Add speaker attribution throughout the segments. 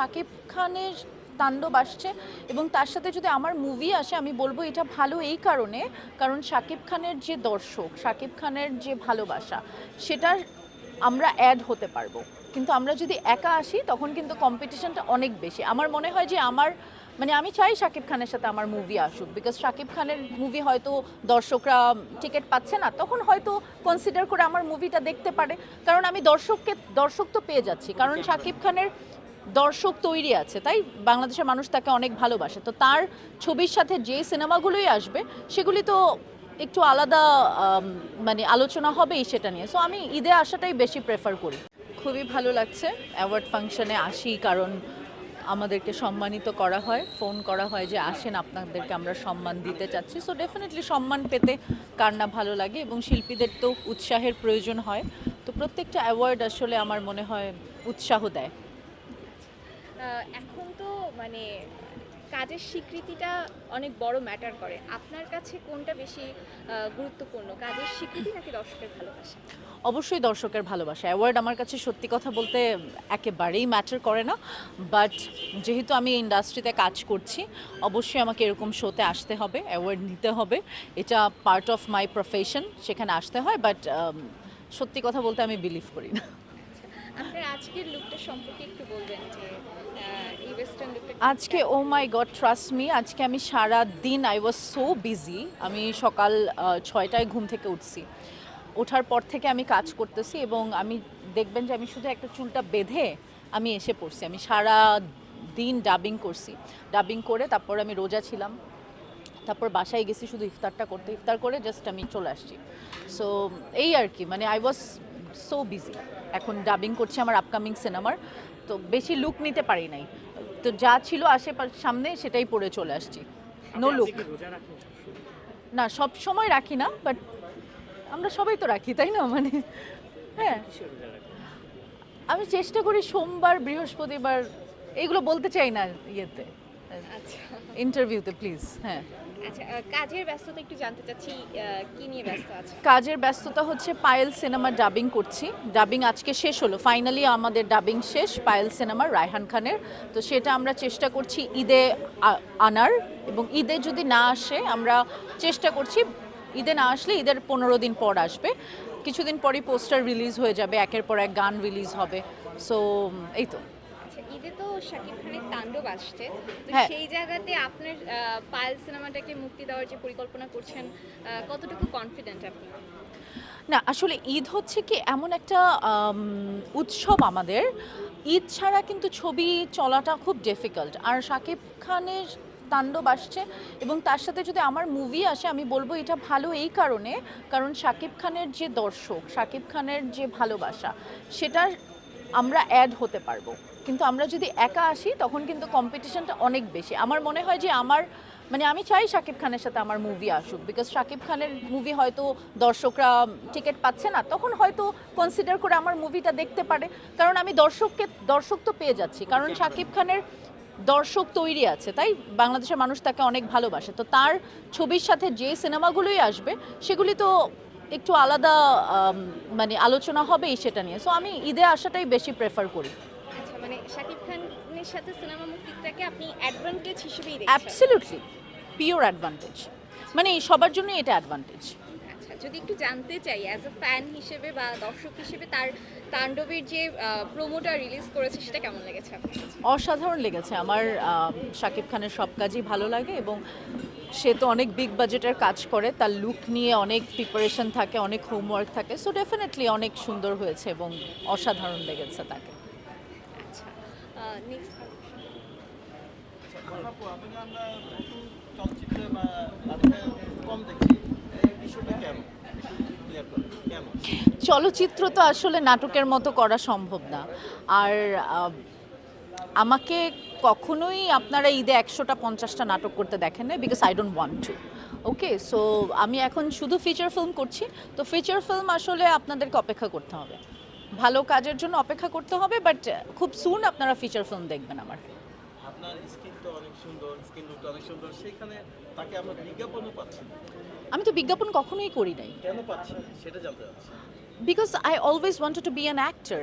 Speaker 1: শাকিব খানের তাণ্ডব আসছে এবং তার সাথে যদি আমার মুভি আসে আমি বলব এটা ভালো এই কারণে কারণ শাকিব খানের যে দর্শক শাকিব খানের যে ভালোবাসা সেটার আমরা অ্যাড হতে পারব। কিন্তু আমরা যদি একা আসি তখন কিন্তু কম্পিটিশনটা অনেক বেশি। আমার মনে হয় যে আমার মানে আমি চাই শাকিব খানের সাথে আমার মুভি আসুক বিকজ শাকিব খানের মুভি হয়তো দর্শকরা টিকিট পাচ্ছে না তখন হয়তো কনসিডার করে আমার মুভিটা দেখতে পারে। কারণ আমি দর্শককে দর্শক তো পেয়ে যাচ্ছি। কারণ শাকিব খানের দর্শক তৈরি আছে, তাই? বাংলাদেশের মানুষ তাকে অনেক ভালোবাসে। তো তার ছবির সাথে যে সিনেমাগুলোই আসবে, সেগুলি তো একটু আলাদা মানে আলোচনা হবেই সেটা নিয়ে। সো আমি ঈদে আসাটাই বেশি প্রেফার করি। খুবই ভালো লাগছে। অ্যাওয়ার্ড ফাংশনে আসি কারণ আমাদেরকে সম্মানিত করা হয়। ফোন করা হয় যে আসেন, আপনাদেরকে আমরা সম্মান দিতে চাচ্ছি। সো ডেফিনেটলি সম্মান পেতে কার না ভালো লাগে এবং শিল্পীদের তো উৎসাহের প্রয়োজন হয়। তো প্রত্যেকটা অ্যাওয়ার্ড আসলে আমার মনে হয় উৎসাহ দেয়।
Speaker 2: এখন তো মানে কাজের স্বীকৃতিটা অনেক বড় ম্যাটার করে। আপনার কাছে কোনটা বেশি গুরুত্বপূর্ণ? কাজের স্বীকৃতি নাকি দর্শকের ভালোবাসা?
Speaker 1: অবশ্যই দর্শকের ভালোবাসা। অ্যাওয়ার্ড আমার কাছে সত্যি কথা বলতে একেবারেই ম্যাটার করে না। বাট যেহেতু আমি ইন্ডাস্ট্রিতে কাজ করছি, অবশ্যই আমাকে এরকম শোতে আসতে হবে অ্যাওয়ার্ড নিতে হবে। এটা পার্ট অফ মাই প্রফেশন সেখানে আসতে হয়। বাট সত্যি কথা বলতে আমি বিলিভ করি না।
Speaker 2: আপনার আজকের লুকটা সম্পর্কে একটু বলবেন যে এই ওয়েস্টার্ন লুকটা
Speaker 1: আজকে oh my god trust me আজকে আমি সারা দিন আই ওয়াজ সো বিজি আমি সকাল ছয়টায় ঘুম থেকে উঠছি। ওঠার পর থেকে আমি কাজ করতেছি এবং আমি দেখবেন যে আমি শুধু একটা চুলটা বেঁধে আমি এসে পড়ছি আমি সারা দিন ডাবিং করছি। ডাবিং করে তারপর আমি রোজা ছিলাম তারপর বাসায় গেছি শুধু ইফতারটা করতে ইফতার করে জাস্ট আমি চলে আসছি। সো এই আর কি মানে আই ওয়াজ সো বিজি এখন ডাবিং করছি আমার আপকামিং সিনেমার তো বেশি লুক নিতে পারি নাই। তো যা ছিল আশেপাশে সামনে সেটাই পরে চলে আসছি। নো লুক না সব সময় রাখি না বাট আমরা সবাই তো রাখি তাই না? মানে হ্যাঁ। আমি চেষ্টা করি সোমবার বৃহস্পতিবার এইগুলো বলতে চাই না ইয়েতে।
Speaker 2: আচ্ছা।
Speaker 1: ইন্টারভিউতে প্লিজ হ্যাঁ।
Speaker 2: আচ্ছা কাজের ব্যস্ততা একটু জানতে চাচ্ছি কি নিয়ে ব্যস্ত
Speaker 1: কাজের ব্যস্ততা হচ্ছে পায়েল সিনেমার ডাবিং করছি। ডাবিং আজকে শেষ হলো। ফাইনালি আমাদের ডাবিং শেষ, পায়েল সিনেমার রায়হান খানের। তো সেটা আমরা চেষ্টা করছি ঈদে আনার এবং ঈদে যদি না আসে আমরা চেষ্টা করছি, ঈদে না আসলে ঈদের পনেরো দিন পর আসবে। কিছুদিন পরই পোস্টার রিলিজ হয়ে যাবে, একের পর এক গান রিলিজ হবে। সো এই তো।
Speaker 2: ঈদে তো শাকিব খানের তাণ্ডব আসছে। তো
Speaker 1: হ্যাঁ।
Speaker 2: সেই জায়গাতে আপনার পায়েল সিনেমাটাকে মুক্তি দেওয়ার যে পরিকল্পনা করছেন কতটুকু কনফিডেন্ট আপনি?
Speaker 1: না আসলে ঈদ হচ্ছে কি এমন একটা উৎসব আমাদের। ঈদ ছাড়া কিন্তু ছবি চলাটা খুব ডিফিকাল্ট আর শাকিব খানের তাণ্ডব আসছে এবং তার সাথে যদি আমার মুভি আসে আমি বলব এটা ভালো এই কারণে কারণ শাকিব খানের যে দর্শক শাকিব খানের যে ভালোবাসা সেটার আমরা অ্যাড হতে পারব। কিন্তু আমরা যদি একা আসি তখন কিন্তু কম্পিটিশনটা অনেক বেশি। আমার মনে হয় যে আমার মানে আমি চাই শাকিব খানের সাথে আমার মুভি আসুক বিকজ শাকিব খানের মুভি হয়তো দর্শকরা টিকিট পাচ্ছে না তখন হয়তো কনসিডার করে আমার মুভিটা দেখতে পারে। কারণ আমি দর্শককে দর্শক তো পেয়ে যাচ্ছি কারণ শাকিব খানের দর্শক তৈরি আছে তাই? বাংলাদেশের মানুষ তাকে অনেক ভালোবাসে। তো তার ছবির সাথে যে সিনেমাগুলোই আসবে সেগুলি তো একটু আলাদা মানে আলোচনা হবেই সেটা নিয়ে। সো আমি ঈদে আসাটাই বেশি প্রেফার করি।
Speaker 2: মানে শাকিব খানের সাথে সিনেমা মুক্তিটাকে আপনি অ্যাডভান্টেজ হিসেবেই দেখছেন।
Speaker 1: অ্যাবসলিউটলি পিওর অ্যাডভান্টেজ মানে সবার জন্য এটা অ্যাডভান্টেজ
Speaker 2: আচ্ছা যদি একটু জানতে চাই অ্যাজ আ ফ্যান হিসেবে বা দর্শক হিসেবে তার তাণ্ডবের যে প্রোমোটা রিলিজ করেছে সেটা কেমন লেগেছে
Speaker 1: অসাধারণ লেগেছে। আমার শাকিব খানের সব কাজই ভালো লাগে এবং সে তো অনেক বিগ বাজেটের কাজ করে। তার লুক নিয়ে অনেক প্রিপারেশন থাকে অনেক হোমওয়ার্ক থাকে। সো ডেফিনেটলি অনেক সুন্দর হয়েছে এবং অসাধারণ লেগেছে তাকে।
Speaker 2: নেক্সট
Speaker 3: আপু আপনাকে আমরা নতুন চলচ্চিত্রে বা নাটকে কম দেখছি এই বিষয়টা কেন ক্লিয়ার করেন কেন
Speaker 1: চলচ্চিত্র তো আসলে নাটকের মতো করা সম্ভব না। আর আমাকে কখনোই আপনারা ঈদে একশোটা পঞ্চাশটা নাটক করতে দেখেন না because I don't want to okay so আমি এখন শুধু ফিচার ফিল্ম করছি। তো ফিচার ফিল্ম আসলে আপনাদেরকে অপেক্ষা করতে হবে। ভালো কাজের জন্য অপেক্ষা করতে হবে বাট খুব সুন আপনারা ফিচার ফিল্ম দেখবেন আমার।
Speaker 3: আপনার স্কিন তো অনেক সুন্দর স্কিন লুকটা অনেক সুন্দর সেখানে তাকে আমরা বিজ্ঞাপনও পাচ্ছি
Speaker 1: আমি তো বিজ্ঞাপন কখনোই করি নাই।
Speaker 3: কেন পাচ্ছি সেটা জানতে চাচ্ছি।
Speaker 1: Because I always wanted to be an actor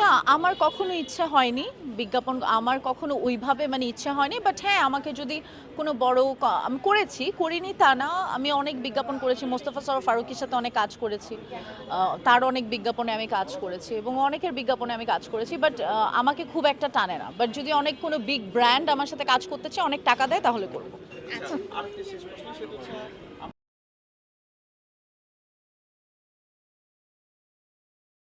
Speaker 1: না আমার কখনো ইচ্ছা হয়নি। বিজ্ঞাপন আমার কখনো ওইভাবে মানে ইচ্ছা হয়নি। বাট হ্যাঁ আমাকে যদি কোনো বড় আমি করেছি করিনি তা না। আমি অনেক বিজ্ঞাপন করেছি। মোস্তফা সরফ ফারুকের সাথে অনেক কাজ করেছি। তার অনেক বিজ্ঞাপনে আমি কাজ করেছি এবং অনেকের বিজ্ঞাপনে আমি কাজ করেছি। বাট আমাকে খুব একটা টানে না। বাট যদি অনেক কোনো বিগ ব্র্যান্ড আমার সাথে কাজ করতে চায় অনেক টাকা দেয় তাহলে করব।